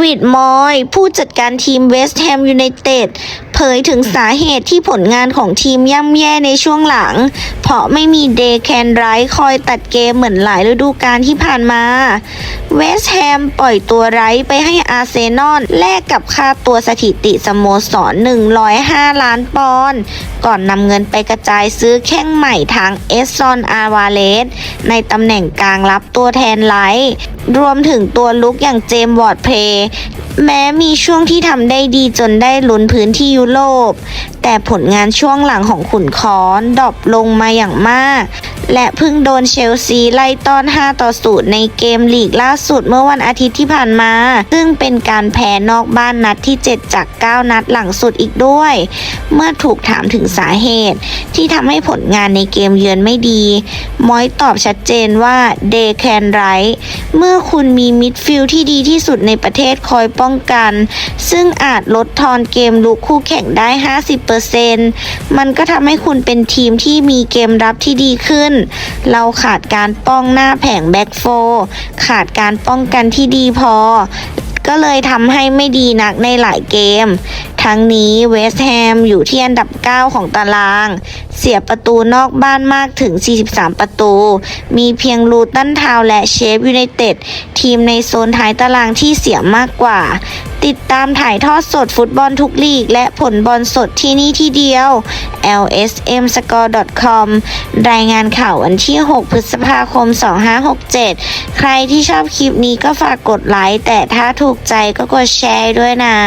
วิด มอย ผู้จัดการทีมเวสต์แฮมยูไนเต็ด เผยถึงสาเหตุที่ผลงานของทีมย่ำแย่ในช่วงหลัง เพราะไม่มีเดแคนไรท์คอยตัดเกมเหมือนหลายฤดูกาลที่ผ่านมา เวสต์แฮมปล่อยตัวไร้ไปให้อาร์เซนอลแลกกับค่าตัวสถิติสโมสร 105 ล้านปอนด์ก่อนนำเงินไปกระจายซื้อแข้งใหม่ทางเอสซอนอาวาเลสในตำแหน่งกลางรับตัวแทนไลท์รวมถึงตัวลุกอย่างเจมวอร์ดเพย์แม้มีช่วงที่ทำได้ดีจนได้ลุ้นพื้นที่ยุโรป แต่ผลงานช่วงหลังของขุนคอนดรอปลงมาอย่างมาก และเพิ่งโดนเชลซีไล่ต้อน 5 ต่อ0ในเกมลีกล่าสุดเมื่อวันอาทิตย์ที่ผ่านมา ซึ่งเป็นการแพ้นอกบ้านนัดที่ 7 จาก 9 นัดหลังสุดอีกด้วย เมื่อถูกถามถึงสาเหตุ ที่ทำให้ผลงานในเกมเยือนไม่ดี มอยตอบชัดเจนว่าเดแคนไรท์เมื่อคุณมีมิดฟิลด์ที่ดีที่สุดในประเทศคอยป้องกัน ซึ่งอาจลดทอนเกมลุกคู่แข่งได้ 50%มันก็ทำให้คุณเป็นทีมที่มีเกมรับที่ดีขึ้นเราขาดการป้องหน้าแผงแบ็กโฟร์ขาดการป้องกันที่ดีพอ ก็เลยทำให้ไม่ดีนักในหลายเกม ทั้งนี้เวสต์แฮมอยู่ที่อันดับ 9 ของตาราง เสียประตูนอกบ้านมากถึง 43 ประตู มีเพียงลูตันทาวและเชฟยูไนเต็ด ทีมในโซนท้ายตารางที่เสียมากกว่า ติดตามถ่ายทอดสดฟุตบอลทุกลีก และผลบอลสดที่นี่ที่เดียว lsmscore.com รายงานข่าววันที่ 6 พฤษภาคม 2567 ใครที่ชอบคลิปนี้ก็ฝากกดไลค์ แต่ถ้าถูกใจก็กดแชร์ด้วยนะ